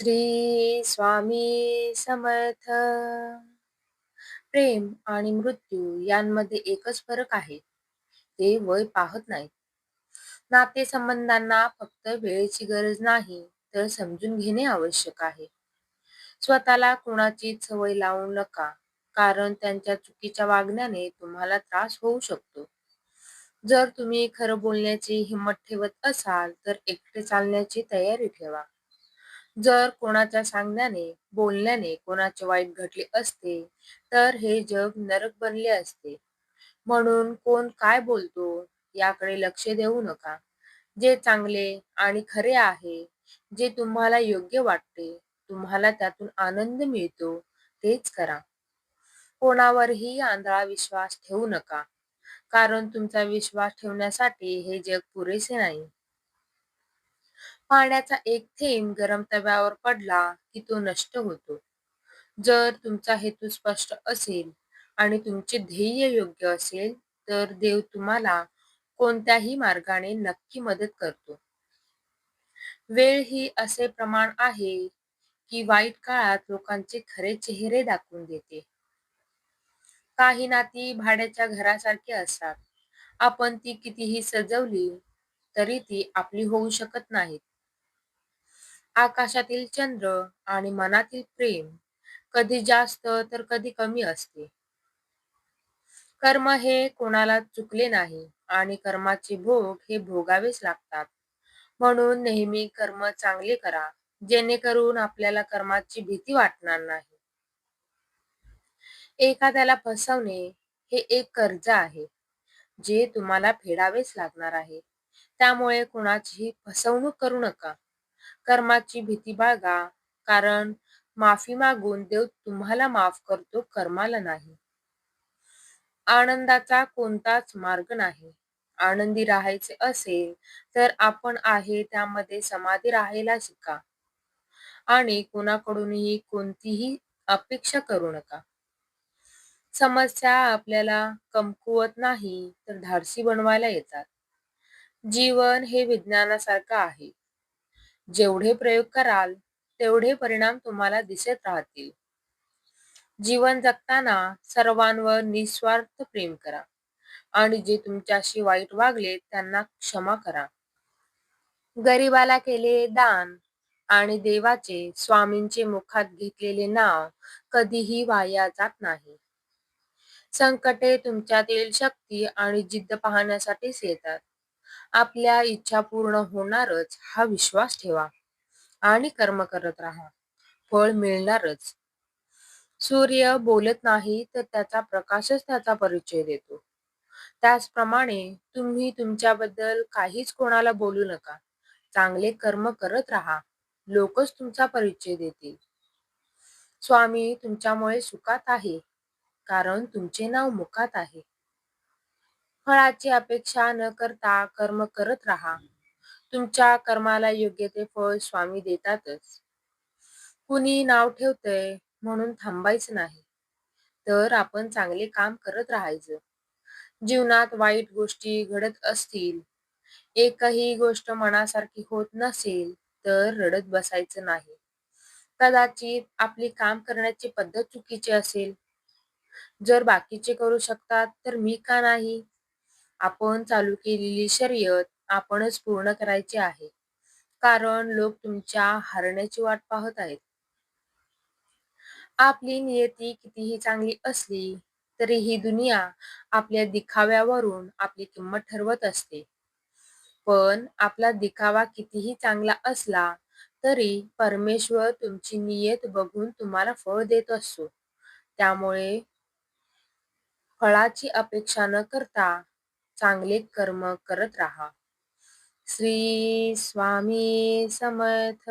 श्री स्वामी समर्थ. प्रेम आणि मृत्यू यांमध्ये एकच फरक आहे. ते वय पाहत नाहीत. नातेसंबंधांना फक्त वेळेची गरज नाही तर समजून घेणे आवश्यक आहे. स्वतःला कुणाची सवय लावू नका कारण त्यांच्या चुकीच्या वागण्याने तुम्हाला त्रास होऊ शकतो. जर तुम्ही खरं बोलण्याची हिंमत ठेवत असाल तर एकटे चालण्याची तयारी ठेवा. जर कोणाच्या सांगण्याने बोलण्याने कोणाचे वाईट घडले असते तर हे जग नरक बनले असते. म्हणून कोण काय बोलतो याकडे लक्ष देऊ नका. जे चांगले आणि खरे आहे जे तुम्हाला योग्य वाटते तुम्हाला त्यातून आनंद मिळतो तेच करा. कोणावरही आंधळा विश्वास ठेवू नका. कारण तुमचा विश्वास ठेवण्यासाठी हे जग पुरेसे नाही. पाण्याचा एक थेंब गरम तव्यावर पडला की तो नष्ट होतो. जर तुमचा हेतू स्पष्ट असेल आणि तुमचे ध्येय योग्य असेल तर देव तुम्हाला कोणत्याही मार्गाने नक्की मदत करतो. वेळ ही असे प्रमाण आहे की वाईट काळात लोकांचे खरे चेहरे दाखवून देते. काही नाती भाड्याच्या घरासारखी असतात. आपण ती कितीही सजवली तरी ती आपली होऊ शकत नाहीत. आकाशातील चंद्र आणि मनातील प्रेम कधी जास्त तर कधी कमी असते. कर्म हे कोणाला चुकले नाही आणि कर्माचे भोग हे भोगावेच लागतात. म्हणून नेहमी कर्म चांगले करा जेणेकरून आपल्याला कर्माची भीती वाटणार नाही. एखाद्याला फसवणे हे एक कर्ज आहे जे तुम्हाला फेडावेच लागणार आहे. त्यामुळे कुणाचीही फसवणूक करू नका. कर्माची भीती बाळगा. कारण माफी मागून देव तुम्हाला माफ करतो कर्माला नाही. आनंदाचा कोणताच मार्ग नाही. आनंदी राहायचे असेल तर आपण आहे त्यामध्ये समाधी राहायला शिका. आणि कोणाकडूनही कोणतीही अपेक्षा करू नका. समस्या आपल्याला कमकुवत नाही तर धाडसी बनवायला येतात. जीवन हे विज्ञानासारखं आहे. जेवढे प्रयोग कराल तेवढे परिणाम तुम्हाला दिसत राहतील. जीवन जगताना सर्वांवर निस्वार्थ प्रेम करा आणि जे तुमच्याशी वाईट वागले त्यांना क्षमा करा. गरिबाला केले दान आणि देवाचे स्वामींचे मुखात घेतलेले नाव कधीही वाया जात नाही. संकटे तुमच्यातील शक्ती आणि जिद्द पाहण्यासाठीच येतात. आपल्या इच्छा पूर्ण होणारच हा विश्वास ठेवा आणि कर्म करत राहा. फळ मिळणारच. सूर्य बोलत नाही तर त्याचा प्रकाशच त्याचा परिचय देतो. त्याचप्रमाणे तुम्ही तुमच्याबद्दल काहीच कोणाला बोलू नका. चांगले कर्म करत राहा. लोकच तुमचा परिचय देतील. स्वामी तुमच्यामुळे सुखात आहे. कारण तुमचे नाव मुखात आहे. फळाची अपेक्षा न करता कर्म करत राहा. तुमच्या कर्माला योग्य ते फळ स्वामी देतातच. कुणी नाव ठेवतंय म्हणून थांबायचं नाही. तर आपण चांगले काम करत राहायचं. जीवनात वाईट गोष्टी घडत असतील एकही गोष्ट मनासारखी होत नसेल तर रडत बसायचं नाही. कदाचित आपली काम करण्याची पद्धत चुकीची असेल. जर बाकीचे करू शकतात तर मी का नाही? आपण चालू केलेली शर्यत आपणच पूर्ण करायची आहे. कारण लोक तुमच्या हरण्याची वाट पाहत आहेत. आपली नियती कितीही चांगली असली तरी ही दुनिया आपल्या दिखाव्यावरून आपली किंमत ठरवत असते. पण आपला दिखावा कितीही चांगला असला तरी परमेश्वर तुमची नियत बघून तुम्हाला फळ देत असतो. त्यामुळे फळाची अपेक्षा न करता चांगले कर्म करत राहा. श्री स्वामी समर्थ.